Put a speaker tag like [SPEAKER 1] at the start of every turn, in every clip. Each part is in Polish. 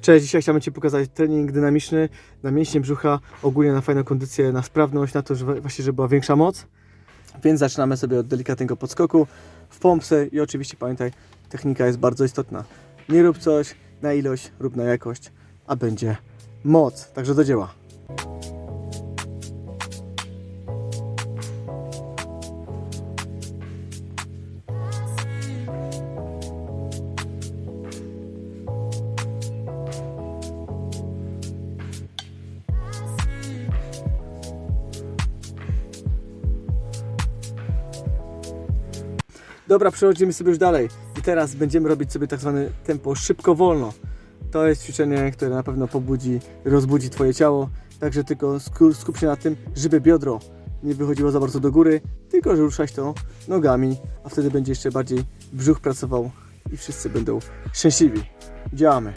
[SPEAKER 1] Cześć, dzisiaj chciałbym Ci pokazać trening dynamiczny na mięśnie brzucha, ogólnie na fajną kondycję, na sprawność, na to, że właśnie, żeby była większa moc. Więc zaczynamy sobie od delikatnego podskoku w pompce i oczywiście pamiętaj, technika jest bardzo istotna. Nie rób coś na ilość, rób na jakość, a będzie moc. Także do dzieła. Dobra, przechodzimy sobie już dalej. I teraz będziemy robić sobie tak zwane tempo szybko-wolno. To jest ćwiczenie, które na pewno pobudzi, rozbudzi Twoje ciało. Także tylko sku- skup się na tym, żeby biodro nie wychodziło za bardzo do góry, tylko że ruszać to nogami, a wtedy będzie jeszcze bardziej brzuch pracował i wszyscy będą szczęśliwi. Działamy.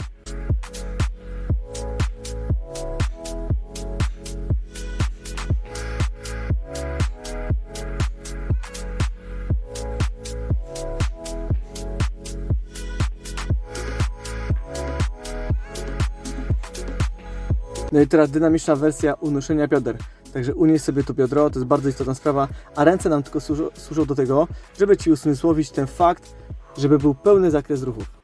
[SPEAKER 1] No i teraz dynamiczna wersja unoszenia bioder. Także unieś sobie to biodro, to jest bardzo istotna sprawa, a ręce nam tylko służą, służą do tego, żeby Ci usmysłowić ten fakt, żeby był pełny zakres ruchów.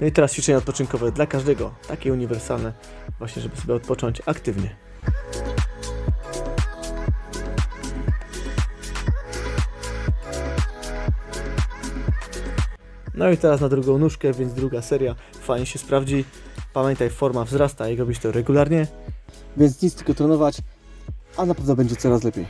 [SPEAKER 1] No i teraz ćwiczenia odpoczynkowe dla każdego, takie uniwersalne, właśnie żeby sobie odpocząć aktywnie. No i teraz na drugą nóżkę, więc druga seria fajnie się sprawdzi. Pamiętaj, forma wzrasta i robisz to regularnie, więc nic tylko trenować, a na pewno będzie coraz lepiej.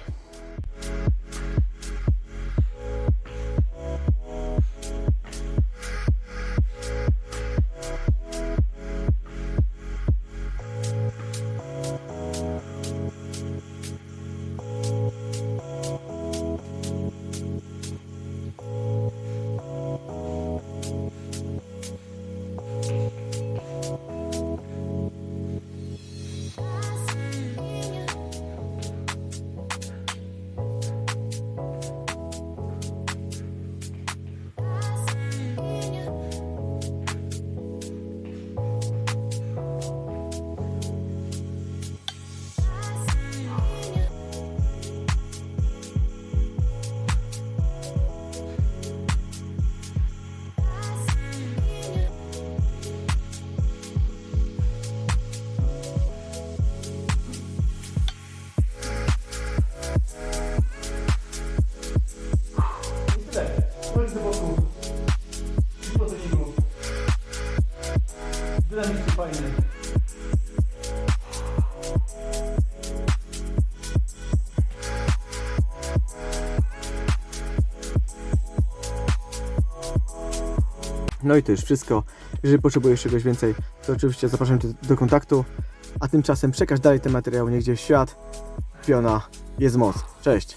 [SPEAKER 1] Dynamicznie fajnie. No i to już wszystko. Jeżeli potrzebujesz czegoś więcej, to oczywiście zapraszam Cię do kontaktu. A tymczasem przekaż dalej te materiały niegdzie w świat. Piona jest moc. Cześć!